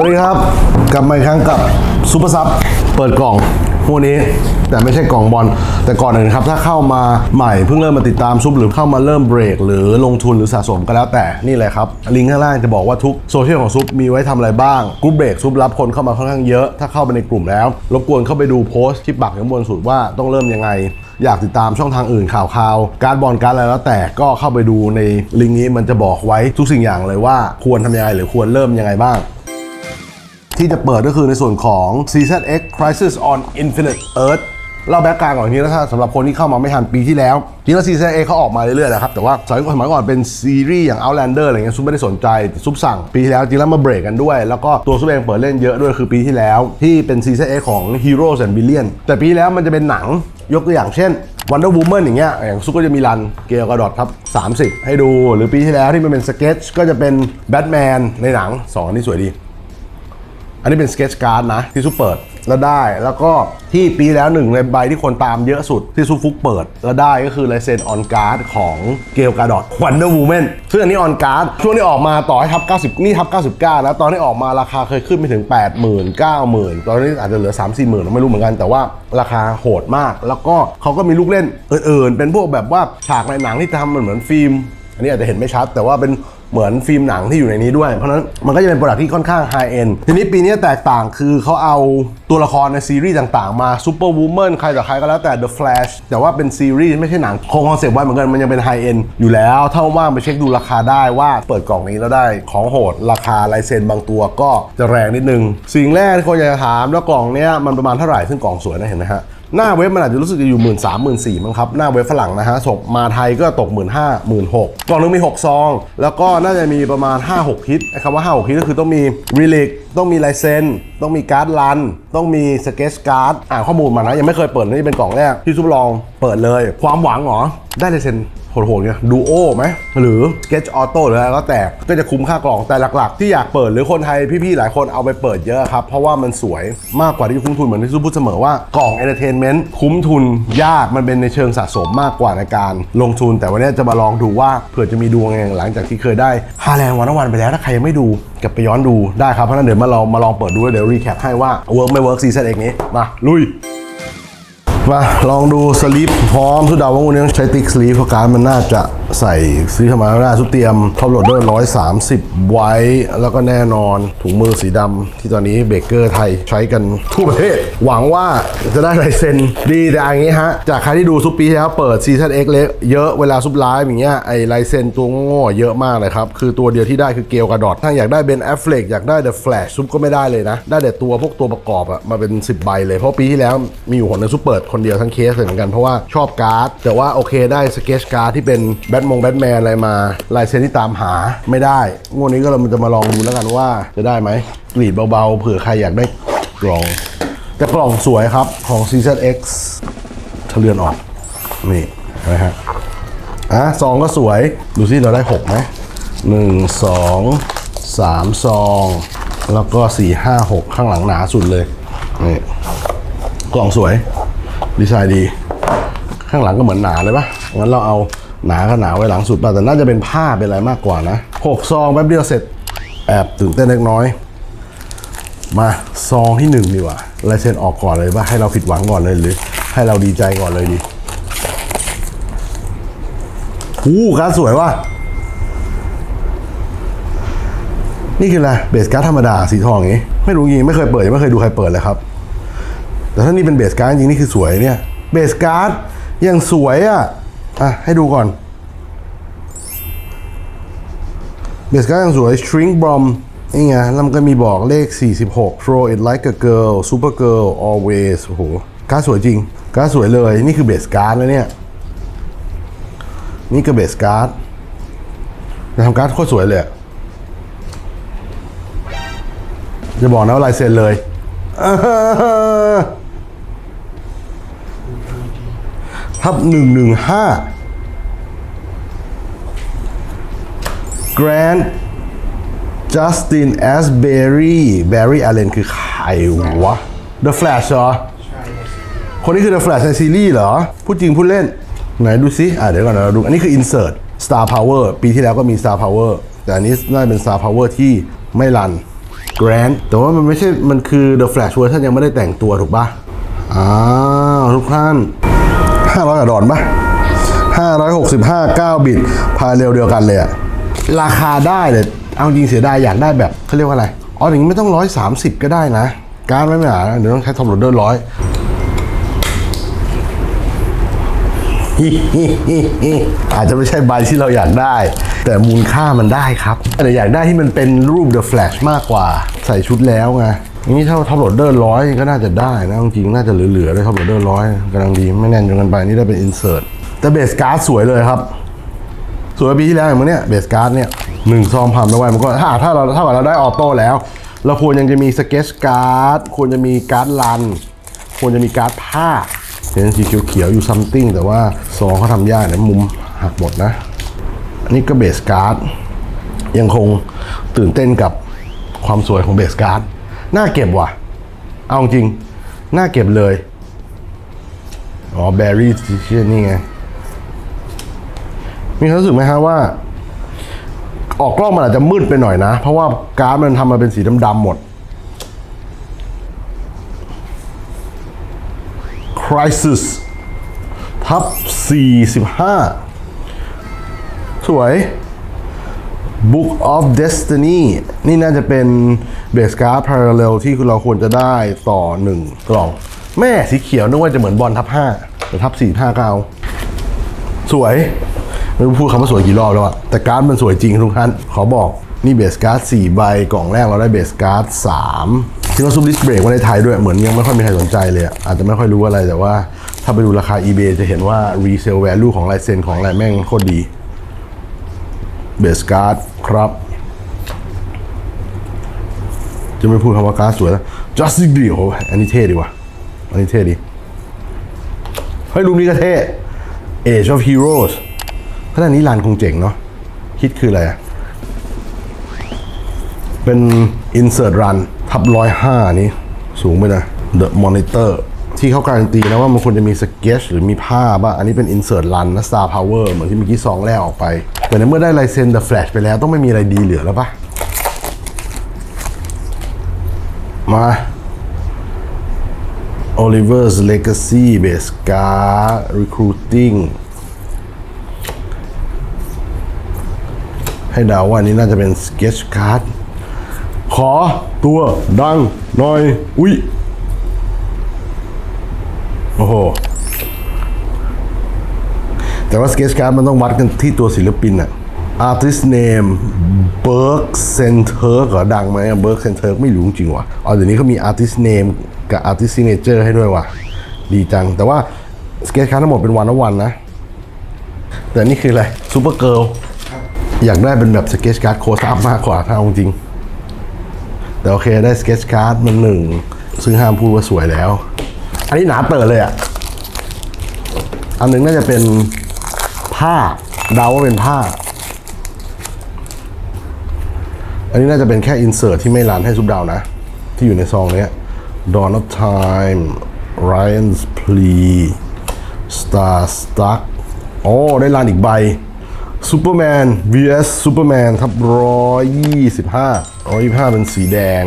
วัสดีครับ กลับมาอีกครั้งกับซูเปอร์ซับเปิดกล่องพวกนี้แต่ไม่ใช่กล่องบอลแต่ก่อนอื่นครับ ถ้าเข้ามาใหม่เพิ่งเริ่มมาติดตามซุปหรือเข้ามาเริ่มเบรก หรือลงทุนหรือสะสมก็แล้วแต่นี่เลยครับ ลิงก์ข้างล่างจะบอกว่าทุกโซเชียลของซุปมีไว้ทำอะไรบ้างกรุ๊ปเบรกซุปรับคนเข้ามาค่อนข้างเยอะ ถ้าเข้าไปในกลุ่มแล้ว รบกวนเข้าไปดูโพสต์ที่ปักข้างบนสุดว่าต้องเริ่มยังไง อยากติดตามช่องทางอื่นข่าวข่าวการบอลการอะไรแล้วแต่ก็เข้าไปดูในลิงก์นี้มันจะบอกไว้ทุกสิ่งอย่างเลยว่าควรทำยังไงหรือควรเริ่มยังไงบ้าง ที่จะเปิดก็คือในส่วนของ CZX Crisis on Infinite Earth เล่าแบ็กกราวด์ก่อนทีนี้นะถ้าสำหรับคนที่เข้ามาไม่ทันปีที่แล้วจริงแล้ว CZX เขาออกมาเรื่อยๆนะครับ แต่ว่าสมัยก่อนสมัยก่อนเป็นซีรีส์อย่าง Outlander อะไรเงี้ยซุปไม่ได้สนใจ ซุปสั่งปีที่แล้วจริงแล้วมาเบรกกันด้วย แล้วก็ตัวซุปเองเปิดเล่นเยอะด้วยคือปีที่แล้ว ที่เป็น CZX ของ Heroes and Villain แต่ปีที่แล้วมันจะเป็นหนังยกตัวอย่างเช่น Wonder Woman อย่างเงี้ยอย่างซุปก็จะมีรันเกลกระดอดครับ 30 ให้ดูหรือปีที่แล้วที่มันเป็นสเก็ตก็จะเป็นแบทแมนในหนังสองอันนี้สวยดี อันนี้เป็นสเก็ตการ์ดนะที่ซุปเปิดแล้วได้แล้วก็ที่ปีแล้วหนึ่งในใบที่คนตามเยอะสุดที่ซุปฟุกเปิด แล้วได้ก็คือลายเซ็นออนการ์ดของเกลกาดอตวันเดอร์วูแมนซึ่งอันนี้ออนการ์ดช่วงที่ออกมาต่อให้ทับ 90 นี่ทับ 99นะตอนที่ออกมาราคาเคยขึ้นไปถึง 80,000 90,000 ตอนนี้อาจจะเหลือ 3 4 0 0 0 ไม่รู้เหมือนกันแต่ว่าราคาโหดมาก แล้วก็เขาก็มีลูกเล่นอื่นๆ เป็นพวกแบบว่าฉากในหนังที่ทำมันเหมือนฟิล์ม อันนี้อาจจะเห็นไม่ชัดแต่ว่าเป็น เหมือนฟิล์มหนังที่อยู่ในนี้ด้วย เพราะนั้นมันก็จะเป็นโปรดักที่ค่อนข้างไฮเอ็นทีนี้ปีนี้แตกต่างคือเขาเอาตัวละครในซีรีส์ต่างๆ มาซูเปอร์วูแมนใครต่อใครก็แล้วแต่ The Flash แต่ว่าเป็นซีรีส์ไม่ใช่หนังคงคอนเซ็ปต์ไว้เหมือนกันมันยังเป็นไฮเอ็นอยู่แล้วถ้าว่างไปเช็คดูราคาได้ว่าเปิดกล่องนี้แล้วได้ของโหดราคาลายเซ็นบางตัวก็จะแรงนิดนึง สิ่งแรกที่คนอยากจะถามแล้วกล่องเนี้ยมันประมาณเท่าไหร่ซึ่งกล่องสวยนะเห็นไหมฮะ หน้าเว็บมันอาจจะรู้สึกจะอยู่หมื่นสามหมื่นสี่มั้งครับ หน้าเว็บฝรั่งนะฮะส่งมาไทยก็ตกหมื่นห้าหมื่นหกกล่องนึงมี 6 ซอง แล้วก็น่าจะมีประมาณ 5 6ฮิตไอ้คำว่า 5 6ฮิตก็คือต้องมีรีลิกต้องมีลายเซ็นต้องมีการ์ดลันต้องมีสเก็ตการ์ดอ่านข้อมูลมานะ ยังไม่เคยเปิดนี่เป็นกล่องแรกที่ซุปลองเปิดเลย ความหวังเหรอ ได้ลยเซ็นโหดๆเนี่ยดูโอไหม หรือ Sketch Auto หรืออะไรก็แต่ก็จะคุ้มค่ากล่องแต่หลักๆ ที่อยากเปิดหรือคนไทยพี่ๆ หลายคนเอาไปเปิดเยอะครับ เพราะว่ามันสวยมากกว่าที่คุ้มทุนเหมือนที่ซุปพูดเสมอว่ากล่อง Entertainment คุ้มทุนยากมันเป็นในเชิงสะสมมากกว่าในการลงทุน แต่วันนี้จะมาลองดูว่าเผื่อจะมีดวงไงหลังจากที่เคยได้ฮาแลนด์วันวันไปแล้วถ้าใครยังไม่ดูกลับไปย้อนดูได้ครับเพราะนั้นเดี๋ยวมาลองมาลองเปิดดูแล้วเดี๋ยวรีแคปให้ว่าเวิร์กไม่เวิร์กซีซั่นเอกนี้ มา ลุย มา ลองดูสลีปพร้อมทุกดาวว่าวันนี้ต้องใช้ติ๊กสลีปเพราะการดมันน่าจะ ใส่สลีปธรรมาไม่ได้ทุกเตรียมท็อปโหลดเดอร์ร้อยสามสิบไว้ แล้วก็แน่นอนถุงมือสีดำที่ตอนนี้เบเกอร์ไทยใช้กันทั่วประเทศ หวังว่าจะได้ลายเซ็นดีแต่อย่างนี้ฮะ จากใครที่ดูซุปปีที่แล้วเปิดซีซั่นเอ็กเลเยอะเวลาซุปไลฟ์อย่างเงี้ยไอลายเซ็นตัวโง่เยอะมากเลยครับ คือตัวเดียวที่ได้คือเกลกระดอดถ้าอยากได้เบนแอฟเฟลกอยากได้เดอะแฟลชซุปก็ไม่ได้เลยนะ ได้แต่ตัวพวกตัวประกอบอะมาเป็น 10 ใบเลยเพราะปีที่แล้วมีอยู่คนหนึงซุปเปิดคนเดียวทั้งเคสเลยเหมือนกันเพราะว่าชอบการ์ดแต่ว่าโอเคได้สเกจการ์ดที่เป็นแบทมงแบทแมนอะไรมาลายเซ็นที่ตามหาไม่ได้ งวดนี้ก็เราจะมาลองดูแล้วกันว่าจะได้ไหมกรีดเบาๆเผื่อใครอยากได้กล่องแต่กล่องสวยครับของ Season X ทะเลือนออก นี่นะฮะอะซองก็สวย ดูสิเราได้หกไหมหนึ่งสองสามซอง แล้วก็สี่ห้าหกข้างหลังหนาสุดเลยนี่กล่องสวย ดีไซน์ดี ข้างหลังก็เหมือนหนาเลยปะงั้นเราเอา หนาก็หนาไว้หลังสุดป่ะแต่น่าจะเป็นผ้าเป็นอะไรมากกว่านะหกซองแป๊บเดียวเสร็จแอบตื่นเต้นเล็กน้อย มาซองที่หนึ่งดีกว่าลายเซ็นออกก่อนเลยป่ะให้เราผิดหวังก่อนเลยหรือ ให้เราดีใจก่อนเลยดีอู้การสวยว่ะนี่คืออะไรเบสการ์ดธรรมดาสีทองอย่างงี้ ไม่รู้จริงไม่เคยเปิดยังไม่เคยดูใครเปิดเลยครับ แต่ถ้านี่เป็นเบสการ์ดจริงนี่คือสวยเนี่ยเบสการ์ดยังสวยอะ อะ ให้ดูก่อนเบสการ์ดยังสวย shrink bomb นี่ไงแล้วมันก็มีบอกเลข 46 throw it like a girl super girl always โอ้โหการ์ดสวยจริง การ์ดสวยเลย นี่คือเบสการ์ดแล้วเนี่ย นี่ก็เบสการ์ดจะทำการ์ดโคตรสวยเลยจะบอกนะว่าลายเซ็นเลย อ่า ทับหนึ่งหนึ่งห้า Grant Justin Asbury Barry Allen คือใครวะ The Flash เหรอ คนนี้คือ The Flash ในซีรีส์เหรอ พูดจริงพูดเล่น ไหนดูซิ อะเดี๋ยวก่อนเราดู อันนี้คือ Insert Star Power ปีที่แล้วก็มี Star Power แต่อันนี้น่าจะเป็น Star Power ที่ไม่รัน Grand แต่ว่ามันไม่ใช่ มันคือ The Flash เวอร์ชันยังไม่ได้แต่งตัวถูกปะอ้าวทุกท่าน 500กว่าดอนปะ565 9บิตพาเร็วเดียวกันเลยอะราคาได้เลยเอาจริงเสียดายอยากได้แบบเขาเรียกว่าอะไรอ๋ออย่างนี้ไม่ต้อง130ก็ได้นะ การดไม่หนาเดี๋ยวต้องใช้ทอมโหลดเดอร์ร้อยอาจจะไม่ใช่ใบที่เราอยากได้ แต่มูลค่ามันได้ครับ แต่อยากได้ที่มันเป็นรูป The Flash มากกว่า ใส่ชุดแล้วไงนี่ถ้าท็อปโหลดเดอร์ร้อยก็น่าจะได้นะจริงๆน่าจะเหลือๆเลยท็อปโหลดเดอร์ร้อยกำลังดีไม่แน่นจนกันไปนี่ได้เป็นอินเสิร์ตแต่เบสการ์ดสวยเลยครับสวยปีที่แล้วอย่างเมื่อเนี้ยเบสการ์ดเนี่ยหนึ่งซองผ่านไปไวมันก็ถ้าถ้าเราถ้าเราได้ออโต้แล้ว เราควรยังจะมีสเก็ตการ์ดควรจะมีการ์ดลัน ควรจะมีการ์ดผ้าเห็นสีเขียวๆอยู่ซัมติงแต่ว่าซองเขาทำยากนะมุมหักหมดนะอันนี้ก็เบสการ์ดยังคงตื่นเต้นกับความสวยของเบสการ์ด น่าเก็บว่ะ เอาจริง น่าเก็บเลย อ๋อแบรี่เชียนี่ไง มีความรู้สึกไหมฮะว่า ออกกล้องมันอาจจะมืดไปหน่อยนะ เพราะว่าการ์ดมันทำมาเป็นสีดำๆหมด Crisis ทับ45 สวย Book of Destiny นี่น่าจะเป็นเบสการ์ด Parallel ที่เราควรจะได้ต่อ 1 กล่อง แม่สีเขียวนึกว่าจะเหมือนบอลทับ5แต่ทับ4 5 9สวย ไม่รู้พูดคำว่าสวยกี่รอบแล้วอะแต่การ์ดมันสวยจริงทุกท่าน ขอบอกนี่เบสการ์ด4ใบ กล่องแรกเราได้เบสการ์ด3ที่ว่าซุปดิสเบรกไว้ในไทยด้วย เหมือนยังไม่ค่อยมีใครสนใจเลยอะอาจจะไม่ค่อยรู้อะไรแต่ว่าถ้าไปดูราคา eBay จะเห็นว่า resale value ของลายเซ็นของอะไรแม่งโคตรดี เบสการ์ดครับ จะไม่พูดคำว่าการ์ดสวยแล้ว Justice League โอ้อันนี้เท่ดีว่ะ อันนี้เท่ดี เฮ้ยรูปนี้ก็เท่ Age of Heroes ขนาดนี้ลานคงเจ๋งเนาะคิดคืออะไรอะเป็น Insert Run ทับร้อยห้านี้ สูงไปนะ The Monitor ที่เขาการันตีนะว่ามันควรจะมีสเก็ตหรือมีภาพอะอันนี้เป็น Insert Run นะ Star Power เหมือนที่เมื่อกี้ซองแรกออกไป แต่ในเมื่อได้ลายเซ็น The Flash ไปแล้วต้องไม่มีอะไรดีเหลือแล้วปะมา Oliver's Legacy Base Card Recruiting ให้เดาว่าอันนี้น่าจะเป็น Sketch Card ขอตัวดังหน่อย อุ๊ย โอ้โห แต่ว่า Sketch Card มันต้องวัดกันที่ตัวศิลปินอะ Artist Name Berg Center ก็ดังไหม Berg Center ไม่รู้จริงว่ะอ๋อเดี๋ยวนี้เขามี Artist Name กับ Artist Signature ให้ด้วยว่ะ ดีจัง แต่ว่า Sketch Card ทั้งหมดเป็นวันละวันนะ แต่นี่คืออะไร Super Girl อยากได้เป็นแบบ Sketch Card Close Up มากกว่าถ้าเอาจริง แต่โอเคได้ Sketch Card มันหนึ่ง ซึ่งห้ามพูดว่าสวยแล้ว อันนี้หนาเปิดเลยอะ อันนึงน่าจะเป็นผ้าเดาว่าเป็นผ้า อันนี้น่าจะเป็นแค่อินเสิร์ตที่ไม่รันให้ซุปดาวนะ ที่อยู่ในซองเนี้ย Dawn of Time Ryan's Plea Star Stuck โอ้ได้รันอีกใบ Superman vs Superman ทับร้อยยี่สิบห้าร้อยยี่ห้าเป็นสีแดง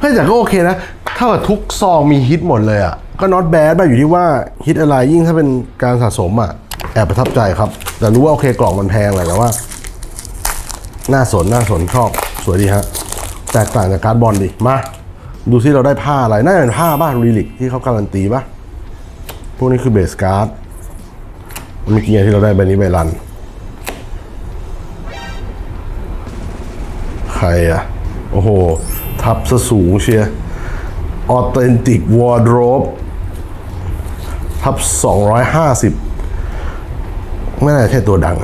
เฮ้ยแต่ก็โอเคนะ ถ้าเกิดทุกซองมีฮิตหมดเลยอะ ก็ not bad ป่ะอยู่ที่ว่าฮิตอะไรยิ่งถ้าเป็นการสะสมอะ แอบประทับใจครับ แต่รู้ว่าโอเคกล่องมันแพงแหละแต่ว่า น่าสนน่าสนชอบสวยดีฮะแตกต่างจากการ์ดบอลดิ มา ดูซิเราได้ผ้าอะไร น่าจะเป็นผ้าบ้ารีลิกที่เขาการันตีปะพวกนี้คือเบสการ์ดเมื่อกี้ที่เราได้ใบนี้ใบรัน ใครอะโอ้โห ทับสูงเชียร์ออเทนติกวอร์ดโรบ ทับ250ไม่น่าใช่ตัวดัง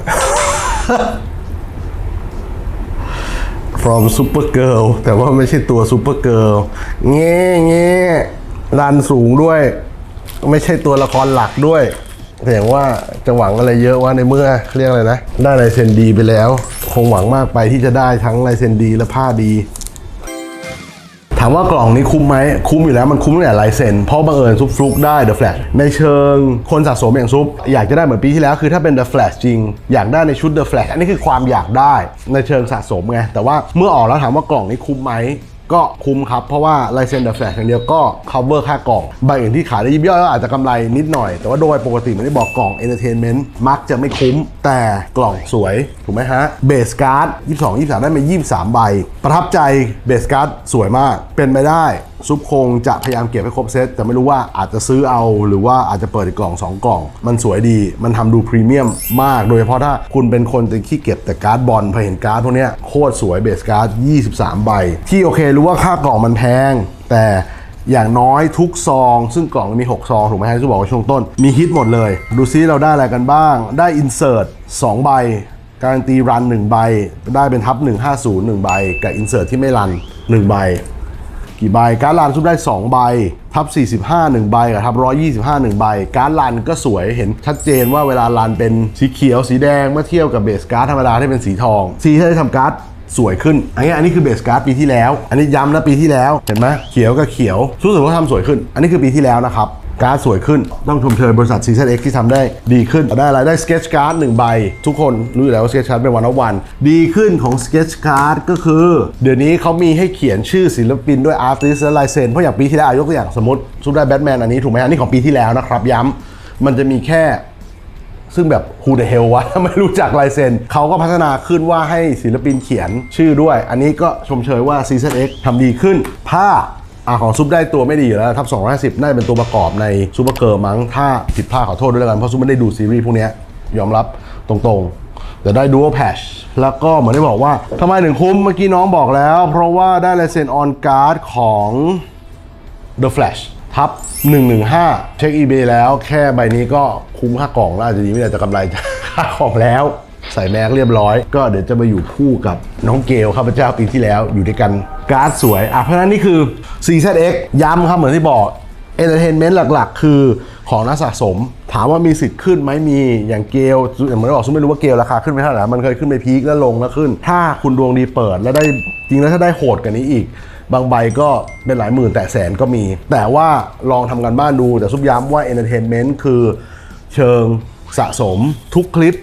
from Supergirl แต่ว่าไม่ใช่ตัว Supergirl เงี้เงี้รันสูงด้วย ไม่ใช่ตัวละครหลักด้วยแต่อย่างว่าจะหวังอะไรเยอะว่าในเมื่อเรียกอะไรนะ ได้ลายเซ็นดีไปแล้ว คงหวังมากไปที่จะได้ทั้งลายเซ็นดีและผ้าดีามว่ากล่องนี้คุ้มไหมคุ้มอยู่แล้วมันคุ้มตั้งแต่ลายเซ็นเพราะบังเอิญซุปฟลุกได้เดอะแฟลชในเชิงคนสะสมอย่างซุปอยากจะได้เหมือนปีที่แล้วคือถ้าเป็นเดอะแฟลชจริง อยากได้ในชุดเดอะแฟลชอันนี้คือความอยากได้ในเชิงสะสมไงแต่ว่าเมื่อออกแล้วถามว่ากล่องนี้คุ้มไหม ก็คุ้มครับ เพราะว่าลายเซ็นเดอะแฟลชอย่างเดียวก็ cover ค่ากล่อง ใบอื่นที่ขายได้ยิบย่อยก็อาจจะกำไรนิดหน่อย แต่ว่าโดยปกติไม่ได้บอกกล่อง entertainment มักจะไม่คุ้ม แต่กล่องสวย ถูกไหมฮะเบสการ์ด22 23 ได้มา 23 ใบ ประทับใจเบสการ์ดสวยมากเป็นไปได้ซุปคงจะพยายามเก็บให้ครบเซตแต่ไม่รู้ว่าอาจจะซื้อเอาหรือว่าอาจจะเปิดอีกกล่อง 2 กล่อง มันสวยดี มันทำดูพรีเมียมมาก โดยเฉพาะถ้าคุณเป็นคนจะขี้เก็บแต่การ์ดบอลพอเห็นการ์ดพวกนี้โคตรสวยเบสการ์ด 23 ใบ ที่โอเครู้ว่าค่ากล่องมันแพง แต่อย่างน้อยทุกซอง ซึ่งกล่องมี 6 ซอง ถูกไหมฮะที่บอกว่าช่วงต้น มีฮิตหมดเลย ดูซิเราได้อะไรกันบ้าง ได้อินเสิร์ต2ใบ การันตีรัน 1 ใบ ได้เป็นทับ 150 1 ใบ กับอินเสิร์ตที่ไม่รัน 1 ใบ กี่ใบ การดลานซุปได้ 2 ใบ ทับ 45 1 ใบกับทับ 125 1 ใบ การดลานก็สวยเห็นชัดเจนว่าเวลาลานเป็นสีเขียวสีแดงเมื่อเทียบกับเบสการ์ดธรรมดาที่เป็นสีทอง สีที่ได้ทำการ์ดสวยขึ้น อันนี้อันนี้คือเบสการ์ดปีที่แล้ว อันนี้ย้ำนะปีที่แล้ว เห็นไหมเขียวกับเขียวรู้สึกว่าทำสวยขึ้น อันนี้คือปีที่แล้วนะครับ การ์ดสวยขึ้น ต้องชมเชยบริษัท c ี z X ที่ทำได้ดีขึ้น ได้อะไรได้สเก t ชการ์ดหนึ่งใบ ทุกคนรู้อยู่แล้วว่าสเก t ชการ์ดเป็นวันละวัน ดีขึ้นของสเก t ชการ์ดก็คือ เดี๋ยวนี้เขามีให้เขียนชื่อศิลปินด้วยอาร์ติสและลายเซ็นเพราะอย่างปีที่แล้วยกตัวอย่างสมมติซุปได้แบทแมนอันนี้ถูกไหมอันนี้ของปีที่แล้วนะครับย้ำมันจะมีแค่ซึ่งแบบ who the hell วะไม่รู้จักลายเซ็นเขาก็พัฒนาขึ้นว่าให้ศิลปินเขียนชื่อด้วย อันนี้ก็ชมเชยว่า Season X ทำดีขึ้น ผ้า อะของซุปได้ตัวไม่ดีอยู่แล้วทับ250น่าจะเป็นตัวประกอบในซูเปอร์เกิร์มั้งถ้าผิดพลาดขอโทษด้วยแล้วกันเพราะซุปไม่ได้ดูซีรีส์พวกนี้ยอมรับตรงๆ แต่ได้ Dual Patch แล้วก็เหมือนได้บอกว่าทำไมถึงคุ้มเมื่อกี้น้องบอกแล้ว เพราะว่าได้ลายเซ็นออนการ์ดของ The Flash ทับ 115 เช็ค eBay แล้วแค่ใบนี้ก็คุ้มค่ากล่องแล้วอาจจะดีไม่ได้จะกำไรค่าของแล้ว ใส่แม็กเรียบร้อย ก็เดี๋ยวจะมาอยู่คู่กับน้องเกลข้าพเจ้าปีที่แล้วอยู่ด้วยกัน การ์ดสวยอะเพราะฉะนั้นนี่คือ CZX ย้ำครับเหมือนที่บอก Entertainment หลัก ๆ คือของนักสะสม ถามว่ามีสิทธิ์ขึ้นไหมมีอย่างเกลอย่างเหมือนบอกซุมไม่รู้ว่าเกลราคาขึ้นไปเท่าไหร่มันเคยขึ้นไปพีคแล้วลงแล้วขึ้น ถ้าคุณดวงดีเปิดแล้วได้จริงแล้วถ้าได้โหดกว่านี้อีก บางใบก็เป็นหลายหมื่นแต่แสนก็มี แต่ว่าลองทำกันบ้านดูแต่ซุปย้ำว่า Entertainment คือเชิงสะสมทุกคลิป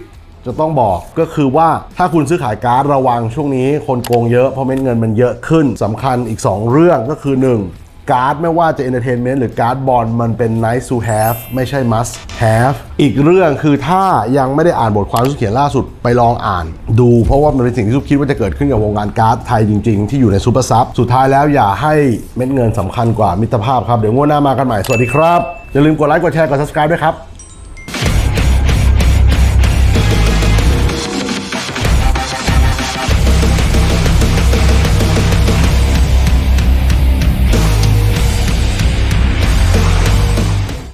จะต้องบอกก็คือว่าถ้าคุณซื้อขายการ์ดระวังช่วงนี้คนโกงเยอะเพราะเม็ดเงินมันเยอะขึ้นสำคัญอีก 2 เรื่องก็คือ 1การ์ดไม่ว่าจะ entertainment หรือการ์ดบอลมันเป็น nice to have ไม่ใช่ must have อีกเรื่องคือถ้ายังไม่ได้อ่านบทความที่เขียนล่าสุดไปลองอ่าน ดูเพราะว่ามันเป็นสิ่งที่ทุกคิดว่าจะเกิดขึ้นกับวงการการ์ดไทยจริงๆ ที่อยู่ในซูเปอร์ซับสุดท้ายแล้วอย่าให้เม็ดเงินสำคัญกว่ามิตรภาพครับ เดี๋ยวงวดหน้ามากันใหม่ สวัสดีครับ อย่าลืมกดไลค์กดแชร์กด subscribe ด้วยครับ